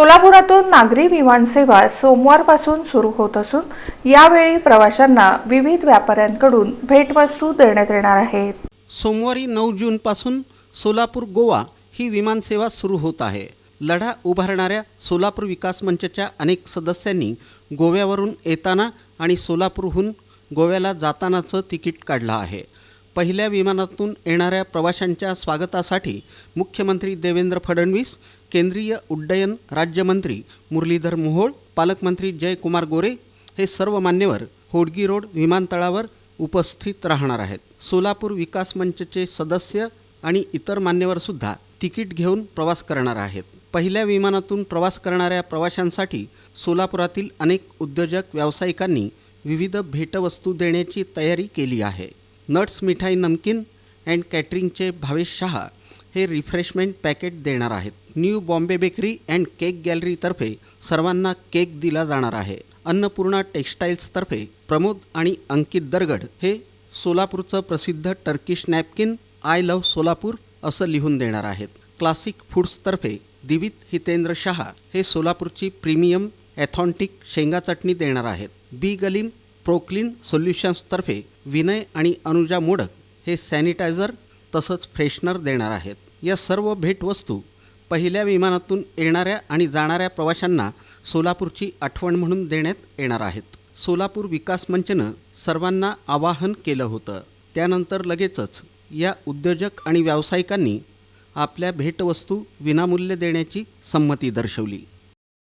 सोलापुरातून नागरी विमानसेवा सोमवारपासून सुरू होत असून यावेळी प्रवाशांना विविध व्यापाऱ्यांकडून भेटवस्तू देण्यात येणार आहेत. सोमवारी नऊ जूनपासून सोलापूर गोवा ही विमानसेवा सुरू होत आहे. लढा उभारणाऱ्या सोलापूर विकास मंचच्या अनेक सदस्यांनी गोव्यावरून येताना आणि सोलापूरहून गोव्याला जातानाचं तिकीट काढलं आहे. पहिल्या विमानातून येणाऱ्या प्रवाशांच्या स्वागतासाठी मुख्यमंत्री देवेंद्र फडणवीस केंद्रीय उड्डयन राज्यमंत्री मुरलीधर मोहोळ पालकमंत्री जयकुमार गोरे हे सर्व मान्यवर होडगी रोड विमानतळावर उपस्थित राहणार आहेत. सोलापूर विकास मंचचे सदस्य आणि इतर मान्यवरसुद्धा तिकीट घेऊन प्रवास करणार आहेत. पहिल्या विमानातून प्रवास करणाऱ्या प्रवाशांसाठी सोलापुरातील अनेक उद्योजक व्यावसायिकांनी विविध भेटवस्तू देण्याची तयारी केली आहे. नट्स मिठाई नमकीन अँड कॅटरिंगचे भावेश शहा हे रिफ्रेशमेंट पॅकेट देणार आहेत. New Bombay bakery and cake गॅलरीतर्फे सर्वांना केक दिला जाणार आहे. अन्नपूर्णा टेक्स्टाईल्सतर्फे प्रमोद आणि अंकित दरगड हे सोलापूरचं प्रसिद्ध Turkish napkin I love Solapur असं लिहून देणार आहेत. क्लासिक फूड्सतर्फे दिवित हितेंद्र शहा हे सोलापूरची प्रीमियम ॲथॉन्टिक शेंगा चटणी देणार आहेत. बी गलीम प्रोक्लिन सोल्युशन्सतर्फे विनय आणि अनुजा मोडक हे सॅनिटायझर तसंच फ्रेशनर देणार आहेत. या सर्व भेटवस्तू पहिल्या विमानातून येणाऱ्या आणि जाणाऱ्या प्रवाशांना सोलापूरची आठवण म्हणून देण्यात येणार आहेत. सोलापूर विकास मंचनं सर्वांना आवाहन केलं होतं. त्यानंतर लगेचच या उद्योजक आणि व्यावसायिकांनी आपल्या भेटवस्तू विनामूल्य देण्याची संमती दर्शवली.